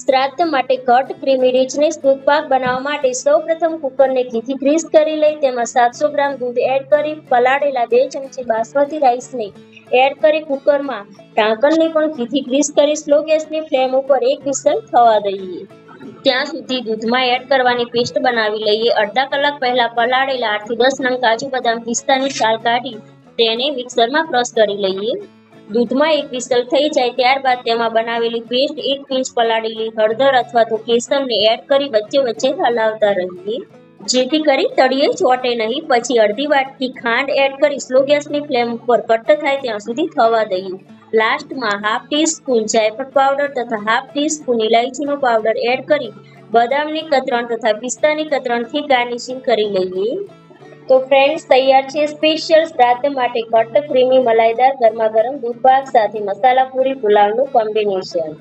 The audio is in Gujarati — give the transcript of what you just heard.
શ્રાદ્ધ માટે ઘટ ક્રીમી રીચને દૂધ બનાવવા માટે સૌપ્રથમ કુકરને ઘીથી ગ્રીસ કરી લઈ, તેમાં સાતસો ગ્રામ દૂધ એડ કરી, પલાળેલા બે ચમચી બાસમતી રાઈસને એડ કરી કુકરમાં ઢાંકણને પણ ઘીથી ગ્રીસ કરી સ્લો ગેસની ફ્લેમ ઉપર એક વિસલ થવા દઈએ. ત્યાં સુધી દૂધમાં એડ કરવાની પેસ્ટ બનાવી લઈએ. અડધા કલાક પહેલા પલાળેલા આઠથી દસ નંગ કાજુ બદામ પિસ્તાની છાલ કાઢી તેને મિક્સરમાં ક્રશ કરી લઈએ. દૂધમાં એક વિસલ થઈ જાય ત્યારબાદ તેમાં બનાવેલી પેસ્ટ એક પિંચ પલાળેલી હળદર અથવા તો કેસરને એડ કરી વચ્ચે વચ્ચે હલાવતા રહીએ. જેથી કરી તળિયે ચોટે નહીં. પછી અડધી વાટકી ખાંડ એડ કરી સ્લો ગેસની ફ્લેમ ઉપર કટ થાય ત્યાં સુધી થવા દઈએ. લાસ્ટમાં હાફ ટી સ્પૂન જાયફળ પાવડર તથા હાફ ટી સ્પૂન ઇલાયચીનો પાવડર એડ કરી બદામની કતરણ તથા પિસ્તાની કતરણથી ગાર્નિશિંગ કરી લઈએ. તો ફ્રેન્ડ્સ તૈયાર છે સ્પેશિયલ શ્રાદ્ધ માટે કટ ક્રીમી મલાઈદાર ગરમા ગરમ દૂધ પાક સાથે મસાલા પૂરી પુલાવનું કોમ્બિનેશન